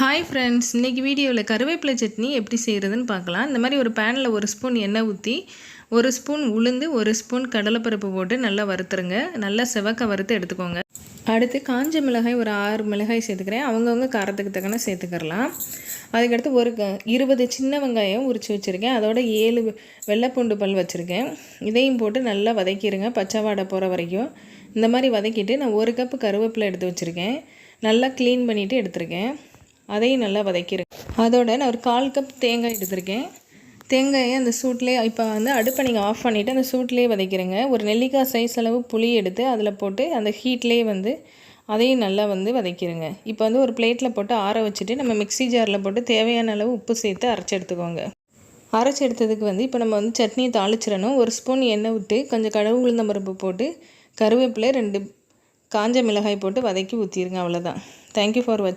Hi friends இன்றைக்கி வீடியோவில் கருவேப்பிலை சட்னி எப்படி செய்கிறதுன்னு பார்க்கலாம். இந்த மாதிரி ஒரு பேனில் ஒரு ஸ்பூன் எண்ணெய் ஊற்றி ஒரு ஸ்பூன் உளுந்து ஒரு ஸ்பூன் கடலைப்பருப்பு போட்டு நல்லா வறுத்துருங்க. நல்லா செவக்க வறுத்து எடுத்துக்கோங்க. அடுத்து காஞ்ச மிளகாய் ஒரு ஆறு மிளகாய் சேர்த்துக்கிறேன். அவங்கவுங்க காரத்துக்கு தக்கன சேர்த்துக்கிறலாம் அதுக்கடுத்து ஒரு க இருபது சின்ன வெங்காயம் உரித்து வச்சுருக்கேன். அதோட ஏழு வெள்ளைப்பூண்டு பல் வச்சுருக்கேன். இதையும் போட்டு நல்லா வதக்கிடுங்க பச்சை வாடை போகிற வரைக்கும். இந்த மாதிரி வதக்கிட்டு நான் ஒரு கப்பு கருவேப்பிலை எடுத்து வச்சுருக்கேன். நல்லா க்ளீன் பண்ணிவிட்டு எடுத்திருக்கேன். அதையும் நல்லா வதக்கிடுங்க அதோட நான் ஒரு கால் கப் தேங்காய் எடுத்திருக்கேன். தேங்காயை அந்த சூட்லேயே இப்போ வந்து அடுப்பை நீங்கள் ஆஃப் பண்ணிவிட்டு அந்த சூட்லேயே வதக்கிடுங்க ஒரு நெல்லிக்காய் சைஸ் அளவு புளி எடுத்து அதில் போட்டு அந்த ஹீட்லேயே வந்து அதையும் நல்லா வந்து வதக்கிடுங்க இப்போ வந்து ஒரு பிளேட்டில் போட்டு ஆற வச்சுட்டு நம்ம மிக்சி ஜாரில் போட்டு தேவையான அளவு உப்பு சேர்த்து அரைச்சி எடுத்துக்கோங்க. அரைச்சி எடுத்ததுக்கு வந்து இப்போ நம்ம வந்து சட்னியை தாளிச்சிடணும். ஒரு ஸ்பூன் எண்ணெய் விட்டு கொஞ்சம் கடவு உளுந்த பருப்பு போட்டு கருவேப்பிலை ரெண்டு காஞ்ச மிளகாய் போட்டு வதக்கி ஊற்றிடுங்க அவ்வளோதான் தேங்க்யூ ஃபார் வாட்சிங்